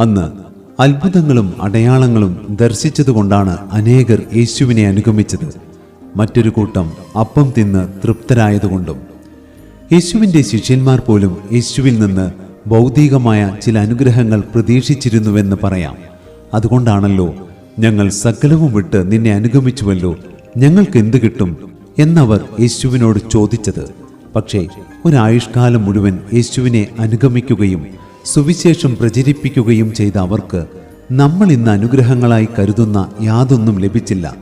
അന്ന് അത്ഭുതങ്ങളും അടയാളങ്ങളും ദർശിച്ചതുകൊണ്ടാണ് അനേകർ യേശുവിനെ അനുഗമിച്ചത്. മറ്റൊരു കൂട്ടം അപ്പം തിന്ന് തൃപ്തരായതുകൊണ്ടും യേശുവിന്റെ ശിഷ്യന്മാർ പോലും യേശുവിൽ നിന്ന് ഭൗതികമായ ചില അനുഗ്രഹങ്ങൾ പ്രതീക്ഷിച്ചിരുന്നുവെന്ന് പറയാം. അതുകൊണ്ടാണല്ലോ ഞങ്ങൾ സകലവും വിട്ട് നിന്നെ അനുഗമിച്ചുവല്ലോ ഞങ്ങൾക്ക് എന്ത് കിട്ടും എന്നവർ യേശുവിനോട് ചോദിച്ചത്. പക്ഷേ ഒരായുഷ്കാലം മുഴുവൻ യേശുവിനെ അനുഗമിക്കുകയും സുവിശേഷം പ്രചരിപ്പിക്കുകയും ചെയ്ത അവർക്ക് നമ്മൾ ഇന്ന് അനുഗ്രഹങ്ങളായി കരുതുന്ന യാതൊന്നും ലഭിച്ചില്ല.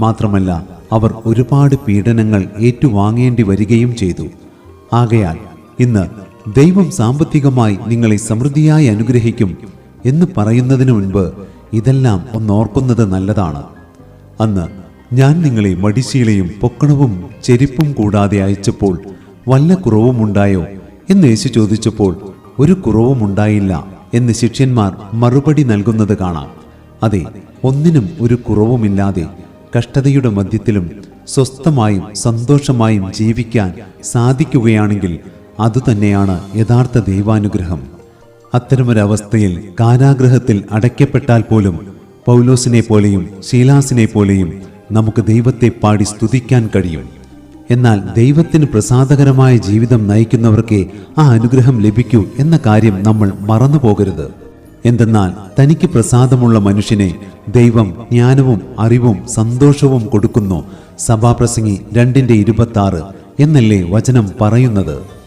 മാത്രമല്ല അവർ ഒരുപാട് പീഡനങ്ങൾ ഏറ്റുവാങ്ങേണ്ടി വരികയും ചെയ്തു. ആകയാൽ ഇന്ന് ദൈവം സാമ്പത്തികമായി നിങ്ങളെ സമൃദ്ധിയായി അനുഗ്രഹിക്കും എന്ന് പറയുന്നതിനു മുൻപ് ഇതെല്ലാം ഒന്നോർക്കുന്നത് നല്ലതാണ്. അന്ന് ഞാൻ നിങ്ങളെ മടിശീലയും പൊക്കണവും ചെരിപ്പും കൂടാതെ അയച്ചപ്പോൾ വല്ല കുറവുമുണ്ടായോ എന്ന് യേശു ചോദിച്ചപ്പോൾ ഒരു കുറവുമുണ്ടായില്ല എന്ന് ശിഷ്യന്മാർ മറുപടി നൽകുന്നത് കാണാം. അതെ ഒന്നിനും ഒരു കുറവുമില്ലാതെ കഷ്ടതയുടെ മധ്യത്തിലും സ്വസ്ഥമായും സന്തോഷമായും ജീവിക്കാൻ സാധിക്കുകയാണെങ്കിൽ അതുതന്നെയാണ് യഥാർത്ഥ ദൈവാനുഗ്രഹം. അത്തരമൊരവസ്ഥയിൽ കാരാഗ്രഹത്തിൽ അടയ്ക്കപ്പെട്ടാൽ പോലും പൗലോസിനെ പോലെയും ശീലാസിനെ പോലെയും നമുക്ക് ദൈവത്തെ പാടി സ്തുതിക്കാൻ കഴിയും. എന്നാൽ ദൈവത്തിന് പ്രസാദകരമായ ജീവിതം നയിക്കുന്നവർക്ക് ആ അനുഗ്രഹം ലഭിക്കൂ എന്ന കാര്യം നമ്മൾ മറന്നു പോകരുത്. എന്തെന്നാൽ തനിക്ക് പ്രസാദമുള്ള മനുഷ്യനെ ദൈവം ജ്ഞാനവും അറിവും സന്തോഷവും കൊടുക്കുന്നു. സഭാപ്രസംഗി രണ്ടിന്റെ ഇരുപത്തി എന്നല്ലേ വചനം പറയുന്നത്?